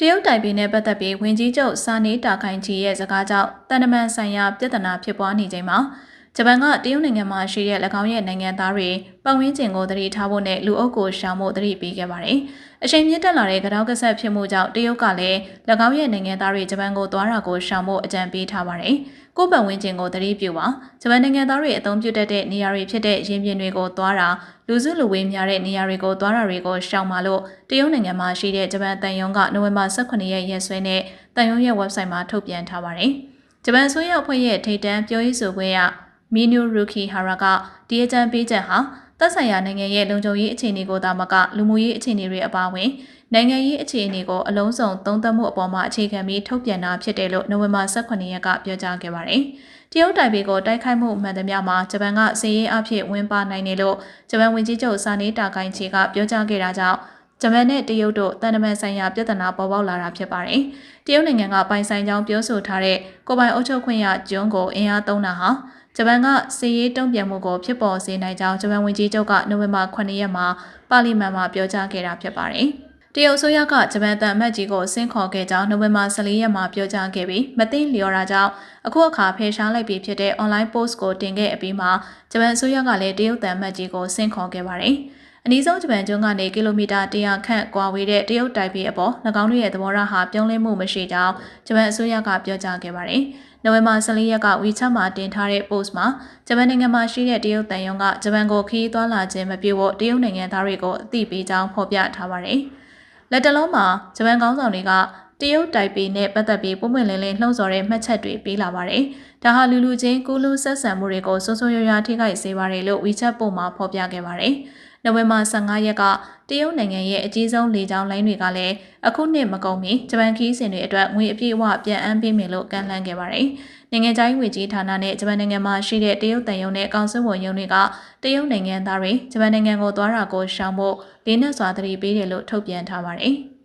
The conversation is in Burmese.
တရုတ်တိုင်ပေနဲ့ပတ်သက်ပြီးဝင်ကြီးချုပ်စာနေတာခိုင်ကြီးရဲ့စကားကြောင့်တန်တမန်ဆိုင်ရာပြဿနာဖြစ်ပွားနေချိန်မှာ ဂျပန်ကတရုတ်နိုင်ငံမှာရှိတဲ့၎င်းရဲ့နိုင်ငံသားတွေပတ်ဝန်းကျင်ကိုသတိထားဖို့နဲ့လူအုပ်ကိုရှောင်ဖို့သတိပေးခဲ့ပါတယ်။အချိန်မြင့်တက်လာတဲ့ကြောက်ကဆက်ဖြစ်မှုကြောင့်တရုတ်ကလည်း၎င်းရဲ့နိုင်ငံသားတွေဂျပန်ကိုသွားတာကိုရှောင်ဖို့အကြံပေးထားပါတယ်။ကိုယ်ပတ်ဝန်းကျင်ကိုသတိပြုပါဂျပန်နိုင်ငံသားတွေအသုံးပြုတတ်တဲ့နေရာတွေဖြစ်တဲ့ရင်းပြင်တွေကိုသွားတာလူစုလူဝေးများတဲ့နေရာတွေကိုသွားတာတွေကိုရှောင်ပါလို့တရုတ်နိုင်ငံမှာရှိတဲ့ဂျပန်တန်ယုံကနိုဝင်ဘာ18ရက်ရက်စွဲနဲ့တန်ယုံရဲ့ website မှာထုတ်ပြန်ထားပါတယ်။ဂျပန်ဆိုရအဖွဲ့ရဲ့ထိပ်တန်းပြောရေးဆိုခွင့်ရ မီနူရူခီဟာရာကဒီအကြံပေးချက်ဟာသက်ဆိုင်ရာနိုင်ငံရဲ့လုံခြုံရေးအခြေအနေကိုသာမကလူမှုရေးအခြေအနေတွေအပါအဝင်နိုင်ငံရေးအခြေအနေကိုအလုံးစုံသုံးသပ်မှုအပေါ်မှာအခြေခံပြီးထုတ်ပြန်တာဖြစ်တယ်လို့နိုဝင်ဘာ18ရက်ကပြောကြားခဲ့ပါတယ်။တရုတ်တိုင်ပေကိုတိုက်ခိုက်မှုမှန်သမျှမှာဂျပန်ကစီးရေးအဖြစ်ဝင်ပါနိုင်တယ်လို့ဂျပန်ဝန်ကြီးချုပ်စာနေတာကိုင်ချီကပြောကြားခဲ့တာကြောင့်ဂျပန်နဲ့တရုတ်တို့တန်တမန်ဆိုင်ရာပြဿနာပေါ်ပေါက်လာတာဖြစ်ပါတယ်။တရုတ်နိုင်ငံကပိုင်ဆိုင်ကြောင်းပြောဆိုထားတဲ့ကိုပိုင်အုပ်ချုပ်ခွင့်ရကျွန်းကိုအင်အားသုံးတာဟာဂျပန်ကစီးရေးတုံ့ပြန်မှုကိုဖြစ်ပေါ်စေနိုင်ကြောင်းဂျပန်ဝန်ကြီးချုပ်ကနိုဝင်ဘာ9ရက်မှာပါလီမန်မှာပြောကြားခဲ့တာဖြစ်ပါတယ်။တ ရုတ်အစိုးရကဂျပန်တန်အမတ်ကြီးကိုဆင့်ခေါ်ခဲ့ကြောင်းနိုဝင်ဘာ14ရက်မှာပြောကြားခဲ့ပြီးမသိလျော်တာကြောင့်အခုအခါဖယ်ရှားလိုက်ပြီးဖြစ်တဲ့ online post ကိုတင်ခဲ့အပြီးမှာဂျပန်အစိုးရကလည်းတရုတ်တန်အမတ်ကြီးကိုဆင့်ခေါ်ခဲ့ပါတယ်။အနည်းဆုံးဂျပန်ကျွန်းကနေကီလိုမီတာ100ခန့်ကွာဝေးတဲ့တရုတ်တိုင်ပေအပေါ်၎င်းတို့ရဲ့သဘောထားဟာပြောင်းလဲမှုမရှိကြောင်းဂျပန်အစိုးရကပြောကြားခဲ့ပါတယ်။နိုဝင်ဘာ14ရက်က WeChat မှာတင်ထားတဲ့ post မှာဂျပန်နိုင်ငံမှာရှိတဲ့တရုတ်တန်ယုံကဂျပန်ကိုခီးသွားလာခြင်းမပြုဖို့တရုတ်နိုင်ငံသားတွေကိုအသိပေးကြောင်းဖော်ပြထားပါတယ်။ လက်တလုံးမှာဂျပန်ကောင်းဆောင်တွေကတရုတ်တိုင်ပေနဲ့ပတ်သက်ပြီးပုံမှန်လင်းလင်းလှုံ့ဆော်တဲ့မှတ်ချက်တွေပေးလာပါတယ်။ဒါဟာလူလူချင်းကူးလူဆက်ဆံမှုတွေကိုစိုးစိုးရွားရွားထိခိုက်စေပါတယ်လို့ WeChat ပို့မှာဖော်ပြခဲ့ပါတယ်။ နိုဝင်ဘာ15ရက်ကတရုတ်နိုင်ငံရဲ့အကြီးဆုံးလေကြောင်းလိုင်းတွေကလည်းအခုနှစ်မကုန်မီဂျပန်ခီးစဉ်တွေအတွက်ငွေအပြည့်အဝပြန်အမ်းပေးမယ်လို့ကန့်လန့်ခဲ့ပါတယ်။နိုင်ငံခြားရေးဝန်ကြီးဌာနနဲ့ဂျပန်နိုင်ငံမှာရှိတဲ့တရုတ်တန်ယုံနဲ့ကောင်စစ်ဝန်ယုံတွေကတရုတ်နိုင်ငံသားတွေဂျပန်နိုင်ငံကိုသွားတာကိုရှောင်ဖို့လေးနက်စွာသတိပေးတယ်လို့ထုတ်ပြန်ထားပါတယ်။